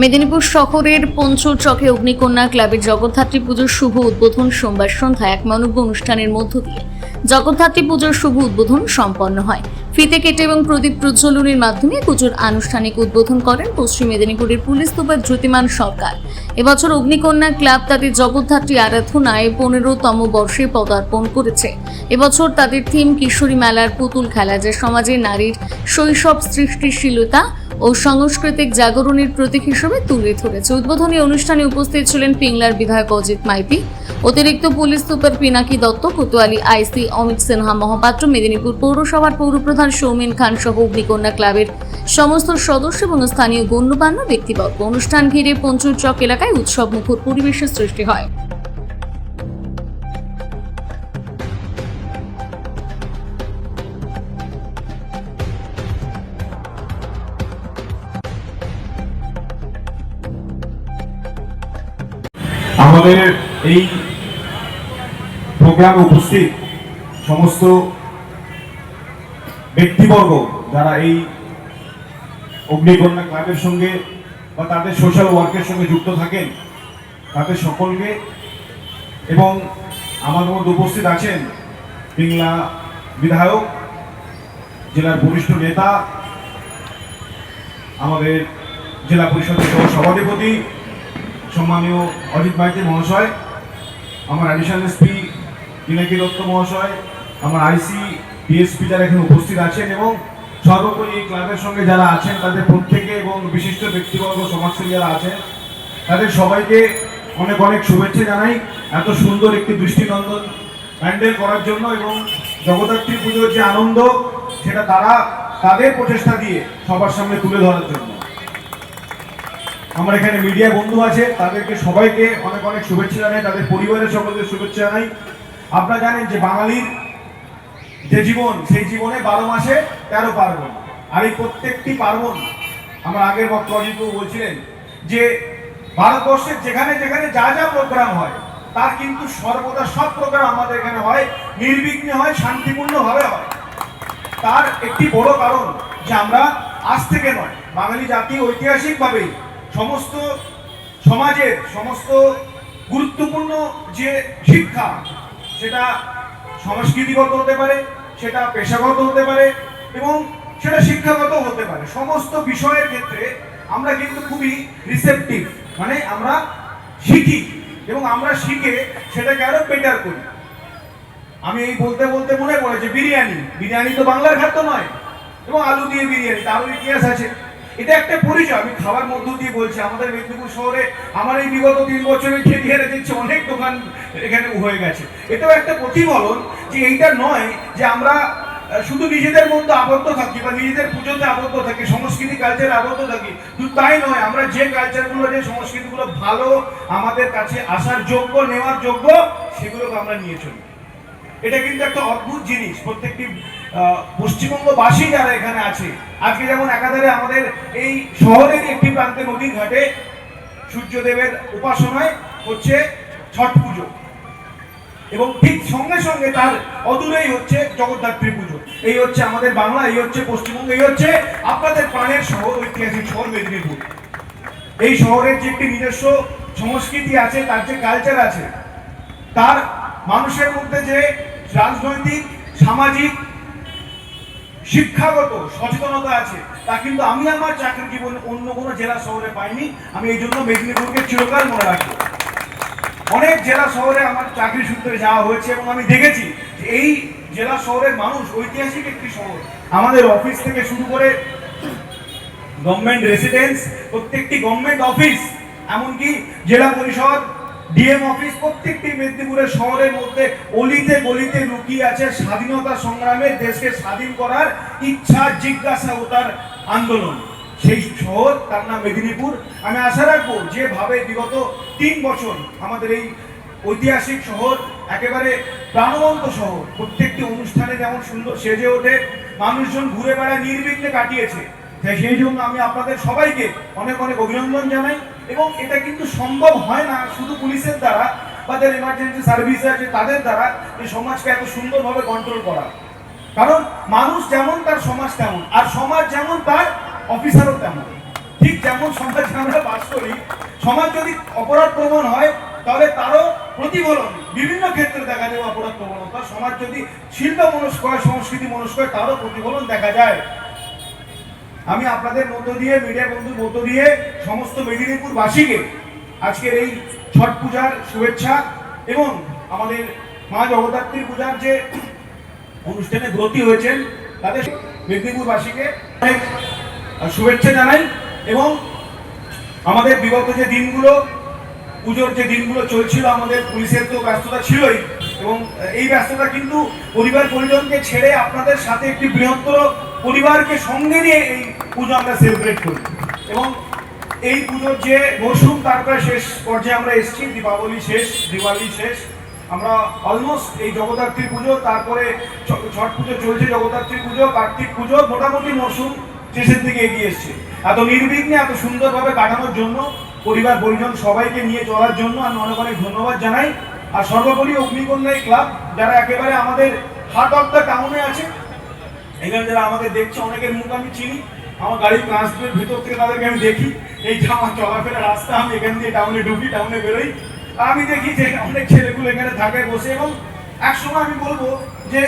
মেদিনীপুর শহরের পঞ্চচকে অগ্নিকন্যা ক্লাবের জগদ্ধাত্রী পুজোর শুভ উদ্বোধন সোমবার সন্ধ্যায় এক মানব্য অনুষ্ঠানের মধ্য দিয়ে। জগদ্ধাত্রী পুজোর শুভ উদ্বোধন সম্পন্ন হয়। ফিতে কেটে এবং প্রদীপ প্রজ্বলনের মাধ্যমে পুজোর আনুষ্ঠানিক উদ্বোধন করেন পশ্চিম মেদিনীপুরের পুলিশ সুপার জ্যোতিমান সরকার। এবছর অগ্নিকন্যা ক্লাব তাদের জগদ্ধাত্রী আরাধনায় পনেরোতম বর্ষে পদার্পণ করেছে। এবছর তাদের থিম কিশোরী মেলার পুতুল খেলা, যা সমাজে নারীর শৈশব সৃষ্টিশীলতা ও সাংস্কৃতিক জাগরণের প্রতীক হিসেবে তুলে ধরেছে। উদ্বোধনী অনুষ্ঠানে উপস্থিত ছিলেন পিংলার বিধায়ক অজিত মাইতি, অতিরিক্ত police super Pinaki Dutta, Kotwali IC Amit Sinha Mahapatra, Medinipur পৌরসভার পৌরপ্রধান সৌমেন খান সহ অগ্নিকন্যা ক্লাবের সমস্ত সদস্য এবং স্থানীয় গণ্যমান্য ব্যক্তিবর্গ। অনুষ্ঠান ঘিরে পঞ্চুর চক এলাকায় উৎসব মুখর পরিবেশের সৃষ্টি হয়। আমাদের এই প্রোগ্রামে উপস্থিত সমস্ত ব্যক্তিবর্গ যারা এই অগ্নিকন্যা ক্লাবের সঙ্গে বা তাদের সোশ্যাল ওয়ার্কের সঙ্গে যুক্ত থাকেন, তাদের সকলকে এবং আমাদের মধ্যে উপস্থিত আছেন পিংলা বিধায়ক, জেলার বরিষ্ঠ নেতা, আমাদের জেলা পরিষদের সহ সভাধিপতি সম্মানীয় অজিত মাইতি মহাশয়, আমার অ্যাডিশনাল এসপি পিনাকি দত্ত মহাশয়, আমার আইসি ডিএসপি যারা এখানে উপস্থিত আছেন এবং সর্বোপরি এই ক্লাবের সঙ্গে যারা আছেন, তাদের প্রত্যেকে এবং বিশিষ্ট ব্যক্তিবর্গ, সমাজসেবী যারা আছেন, তাদের সবাইকে অনেক অনেক শুভেচ্ছা জানাই। এত সুন্দর একটি দৃষ্টিনন্দন প্যান্ডেল করার জন্য এবং জগদ্ধাত্রী পুজোর যে আনন্দ, সেটা তারা তাদের প্রচেষ্টা দিয়ে সবার সামনে তুলে ধরার জন্য। আমার এখানে মিডিয়া বন্ধু আছে, তাদেরকে সবাইকে অনেক অনেক শুভেচ্ছা জানাই, তাদের পরিবারের সকলকে শুভেচ্ছা জানাই। আপনারা জানেন যে বাঙালির যে জীবন, সেই জীবনে বারো মাসে তেরো পার্বণ। আর এই প্রত্যেকটি পার্বণ, আমার আগের বক্তব্য বলছিলেন যে ভারতবর্ষের যেখানে যেখানে যা যা প্রোগ্রাম হয়, তার কিন্তু সর্বদা সব প্রোগ্রাম আমাদের এখানে হয়, নির্বিঘ্নে হয়, শান্তিপূর্ণভাবে হয়। তার একটি বড় কারণ যে আমরা আজ থেকে নয়, বাঙালি জাতি ঐতিহাসিকভাবেই সমস্ত সমাজের সমস্ত গুরুত্বপূর্ণ যে শিক্ষা, সেটা সংস্কৃতিগত হতে পারে, সেটা পেশাগত হতে পারে এবং সেটা শিক্ষাগত হতে পারে। সমস্ত বিষয়ের ক্ষেত্রে আমরা কিন্তু খুবই রিসেপটিভ মানে আমরা শিখি এবং আমরা শিখে সেটাকে আরও বেটার করি। আমি এই বলতে বলতে মনে পড়ে যে বিরিয়ানি বিরিয়ানি তো বাংলার খাদ্য নয় এবং আলু দিয়ে বিরিয়ানি, তারও ইতিহাস আছে। এটা একটা পরিচয়। আমি খাবার মধ্য দিয়ে বলছি, আমাদের মেদিনীপুর শহরে আমার এই বিগত তিন বছরে খেয়ে দেখছি অনেক দোকান এখানে হয়ে গেছে। এটাও একটা প্রতিফলন যে এইটা নয় যে আমরা শুধু নিজেদের মধ্যে আবদ্ধ থাকি বা নিজেদের পুজোতে আবদ্ধ থাকি, সংস্কৃতি কালচারে আবদ্ধ থাকি। শুধু তাই নয়, আমরা যে কালচারগুলো যে সংস্কৃতিগুলো ভালো, আমাদের কাছে আসার যোগ্য, নেওয়ার যোগ্য, সেগুলোকে আমরা নিয়ে চলি। এটা কিন্তু একটা অদ্ভুত জিনিস। প্রত্যেকটি পশ্চিমবঙ্গবাসী যারা এখানে আছে, আজকে যেমন একাধারে আমাদের এই শহরের একটি প্রান্তে নদীর ঘাটে সূর্যদেবের উপাসনায় হচ্ছে ছট পুজো। এবং ঠিক সঙ্গে সঙ্গে তার অদূরেই হচ্ছে জগদ্ধাত্রী পুজো। এই হচ্ছে আমাদের বাংলা, এই হচ্ছে পশ্চিমবঙ্গ, এই হচ্ছে আপনাদের প্রাণের শহর, ঐতিহাসিক শহর মেদিনীপুর। এই শহরের যে একটি নিজস্ব সংস্কৃতি আছে, তার যে কালচার আছে, তার মানুষের মধ্যে যে রাজনৈতিক, সামাজিক শিক্ষাগত সচেতনতা আছে, তা কিন্তু আমি আমার চাকরি জীবনে অন্য কোনো জেলা শহরে পাইনি, আমি এই জন্য মেদিনীপুরকে চিরকাল মনে রাখব। অনেক জেলা শহরে আমার চাকরি সূত্রে যাওয়া হয়েছে এবং আমি দেখেছি এই জেলা শহরের মানুষ ঐতিহাসিক একটি শহর। আমাদের অফিস থেকে শুরু করে গভর্নমেন্ট রেসিডেন্স, প্রত্যেকটি গভর্নমেন্ট অফিস, এমনকি জেলা পরিষদ ডিএম অফিস প্রত্যেকটি মেদিনীপুরের শহরের মধ্যে অলিতে গলিতে লুকিয়ে আছে স্বাধীনতা সংগ্রামে দেশকে স্বাধীন করার ইচ্ছা জিজ্ঞাসা ও তার আন্দোলন। সেই শহর, তার নাম মেদিনীপুর। আমি আশা রাখব যেভাবে বিগত তিন বছর আমাদের এই ঐতিহাসিক শহর একেবারে প্রাণবন্ত শহর। প্রত্যেকটি অনুষ্ঠানে যেমন সুন্দর সেজে ওঠে, মানুষজন ঘুরে বেড়ায় নির্বিঘ্নে কাটিয়েছে। তাই সেই জন্য আমি আপনাদের সবাইকে অনেক অনেক অভিনন্দন জানাই। এবং এটা কিন্তু সম্ভব হয় না, শুধু পুলিশের দ্বারা বা যারা এমার্জেন্সি সার্ভিস আছে তাদের দ্বারা এই সমাজকে এত সুন্দরভাবে কন্ট্রোল করা। কারণ মানুষ যেমন তার সমাজ তেমন, আর সমাজ যেমন তার অফিসারও তেমন। ঠিক যেমন সমাজে আমরা বাস করি, সমাজ যদি অপরাধ প্রবণ হয়, তাহলে তারও প্রতিফলন। বিভিন্ন ক্ষেত্রে দেখা যায় অপরাধ প্রবণতা। সমাজ যদি শিল্প মনস্ক হয় সংস্কৃতি মনস্ক হয়, তারও প্রতিফলন দেখা যায়। আমি আপনাদের মধ্য দিয়ে মিডিয়া বন্ধুর মধ্য দিয়ে সমস্ত মেদিনীপুরবাসীকে আজকের এই ছট পূজার শুভেচ্ছা এবং আমাদের মা জগদ্ধাত্রী পূজার যে অনুষ্ঠানে ব্রতী হয়েছেন, তাদের মেদিনীপুরবাসীকে অনেক শুভেচ্ছা জানাই এবং আমাদের বিগত যে দিনগুলো, পুজোর যে দিনগুলো চলছিল, আমাদের পুলিশের তো ব্যস্ততা ছিলই এবং এই ব্যস্ততা কিন্তু পরিবার পরিজনকে ছেড়ে আপনাদের সাথে একটি বৃহত্তর পরিবারকে সঙ্গে নিয়ে এই পুজো আমরা সেলিব্রেট করি। এবং এই পুজোর যে মরশুম, তারপরে শেষ পর্যায়ে আমরা এসেছি, দীপাবলি শেষ, দিওয়ালি শেষ। আমরা অলমোস্ট এই জগদ্ধাত্রী পুজো, তারপরে ছট পুজো চলছে, জগদ্ধাত্রী পুজো, কার্তিক পুজো, মোটামুটি মরশুম শেষের দিকে এগিয়ে এসছে। এত নির্বিঘ্নে, এত সুন্দরভাবে কাটানোর জন্য, পরিবার, পরিজন সবাইকে নিয়ে চলার জন্য আমি অনেক অনেক ধন্যবাদ জানাই। আর সর্বোপরি অগ্নিকন্যায় ক্লাব, যারা একেবারে আমাদের হার্ট অফ দ্য টাউনে আছে এখানে যারা আমাকে দেখছে, অনেকের মুখ আমি চিনি। আমার গাড়ির ট্রান্সপোর্টের ভিতর থেকে তাদেরকে আমি দেখি। এই যে আমার চলাফেরা রাস্তা, আমি এখান দিয়ে টাউনে ঢুকি টাউনে বেরোই। আমি দেখি যে অনেক ছেলেগুলো এখানে থাকে, বসে। এবং একসময় আমি বলব যে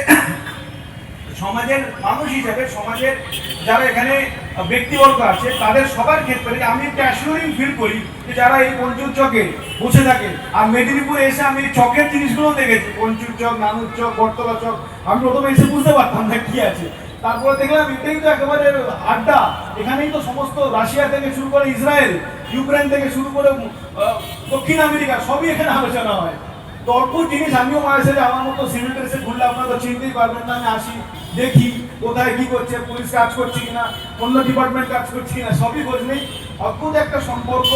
সমাজের মানুষ হিসাবে সমাজের যারা এখানে ব্যক্তিবর্গ আছে, তাদের সবার ক্ষেত্রে আমি একটা অ্যাসিওরিং ফিল করি যে যারা এই পঞ্চুর চকে বসে থাকে, আর মেদিনীপুরে এসে আমি চকের জিনিসগুলো দেখেছি, পঞ্চুর চক, নানুর চক, বটতলা চক, আমি প্রথমে এসে বুঝতে পারতাম না কি আছে। তারপরে দেখলাম এটাই তো একেবারে আড্ডা, এখানেই তো সমস্ত রাশিয়া থেকে শুরু করে ইসরায়েল, ইউক্রেন থেকে শুরু করে দক্ষিণ আমেরিকা, সবই এখানে আলোচনা হয়। তো জিনিস আমিও মাঝে সাথে আমার মতো সিভিল ড্রেসে ঘুরলে আপনারা তো চিনতেই পারবেন না, আমি আসি, দেখি কোথায় কি করছে, পুলিশ কাজ করছে কিনা, অন্য ডিপার্টমেন্ট কাজ করছে কিনা, সবই খোঁজ নেই। অদ্ভুত একটা সম্পর্ক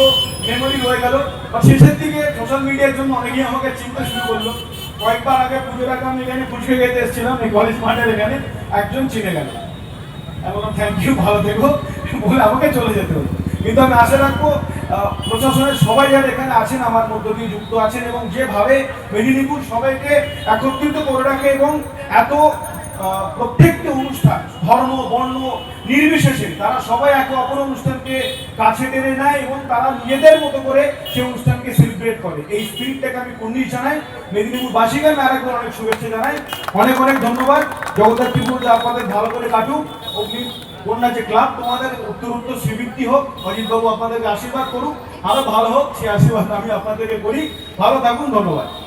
মেমোরি রয়ে গেল। আর শেষের দিকে সোশ্যাল মিডিয়ার জন্য অনেকেই আমাকে চিন্তা শুরু করল। কয়েকবার আগে পুজোর আগে আমি এখানে পুজো খেতে এসেছিলাম, এই কলেজ মাঠের এখানে। একজন চিনে গেল। আমি বললাম থ্যাংক ইউ ভালো থেকো। বলে আমাকে চলে যেতে হলো। কিন্তু আমি আশা রাখব প্রশাসনের সবাই যারা এখানে আছেন, আমার মধ্য দিয়ে যুক্ত আছেন এবং যেভাবে মেদিনীপুর সবাইকে একত্রিত করে রাখে এবং এত প্রত্যেকটি অনুষ্ঠান, ধর্ম, বর্ণ নির্বিশেষে তারা সবাই একে অপর অনুষ্ঠানকে কাছে টেনে নেয় এবং তারা নিজেদের মতো করে সেই অনুষ্ঠানকে সেলিব্রেট করে। এই স্পিরিটটাকে আমি কুর্নিশ জানাই। মেদিনীপুরবাসীকে আমি আরেকবার অনেক শুভেচ্ছা জানাই। অনেক অনেক ধন্যবাদ। জগদ্ধাত্রী পুজো আপনাদের ভালো করে কাটুক। অগ্নি কন্যা যে ক্লাব তোমাদের উত্তর উত্তর শ্রীবৃত্তি হোক। অজিতবাবু আপনাদেরকে আশীর্বাদ করুক। আরও ভালো হোক সেই আশীর্বাদ আমি আপনাদেরকে করি। ভালো থাকুন, ধন্যবাদ।